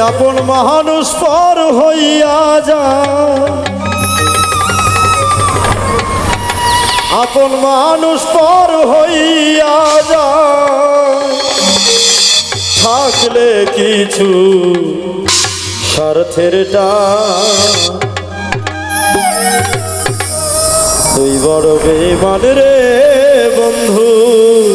আপন মানুষ পর হইয়া যা। আপন মানুষ পর হইয়া যা। থাকলে কিছু স্বার্থের টান তুই বড় বেমান রে বন্ধু।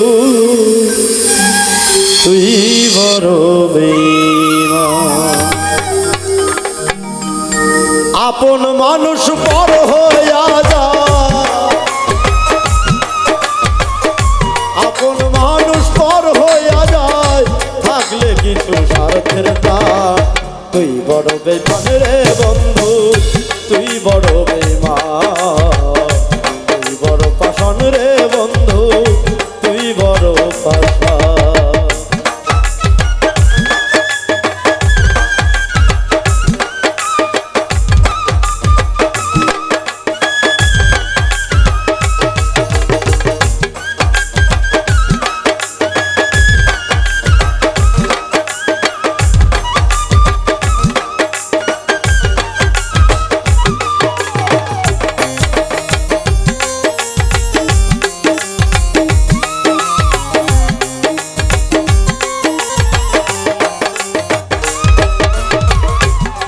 তুই বড় বেপানের বন্ধু তুই বড়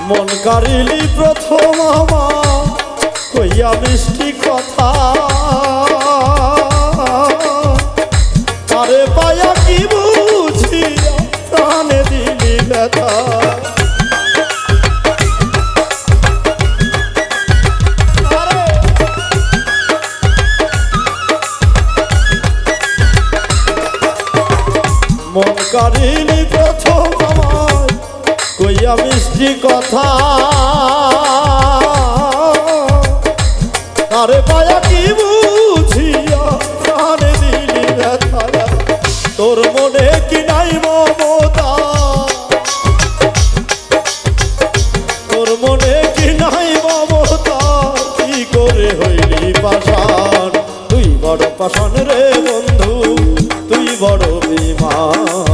মন কারিলি প্রথম কইয়া মিষ্টি কথা। আরে পায়া কি বুঝিয়া প্রাণে দিলি ব্যথা। মন কারিলি প্রথম কইয়া মিষ্টি কথা। আরে পায়া কি বুঝিয়া দিলি তোর মনে কি নাই মমতা? তোর মনে কি নাই মমতা? কি করে হইলি পাশান তুই বড় পাশান রে বন্ধু, তুই বড় বিমান।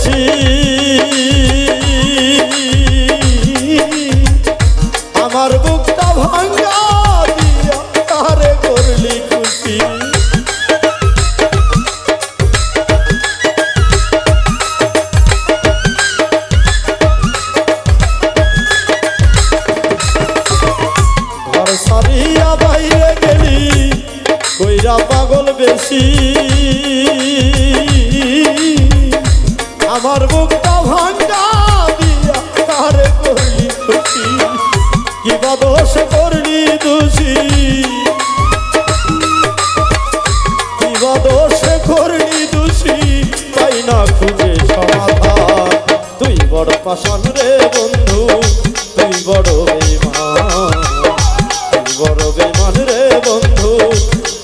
পাগল আমার বুকটা ভাঙ্গা দিয়া তারে করলি খুশি। সারিয়া বাইরে গেলি কইরা পাগল বেশি। আমার বুকটা ভাঙ্গা দিয়া তারে করলি খুশি কি বা দোষ করলি দোষী? কি বা দোষ করলি দোষী? তাই না খুঁজে সমাধান। তুই বড় পাশান রে বন্ধু, তুই বড় বেমান তুই বড় বেমান রে বন্ধু,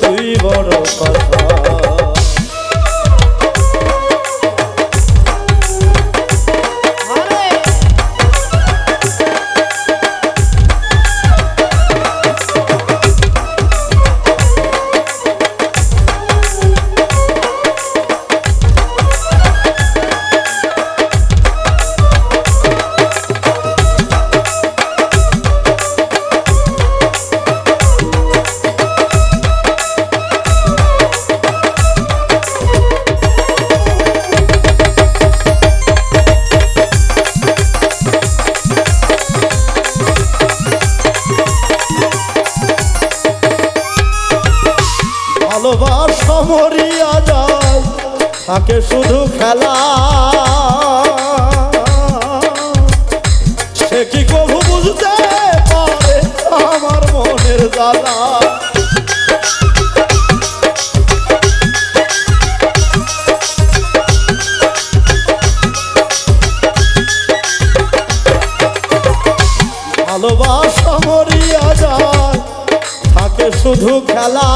তুই বড় পাশান থাকে শুধু খেলা। সে কি কবু বুঝতে পারে আমার মনের জ্বালা? ভালোবাসা মরিয়া যায়, থাকে শুধু খেলা।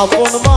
আপন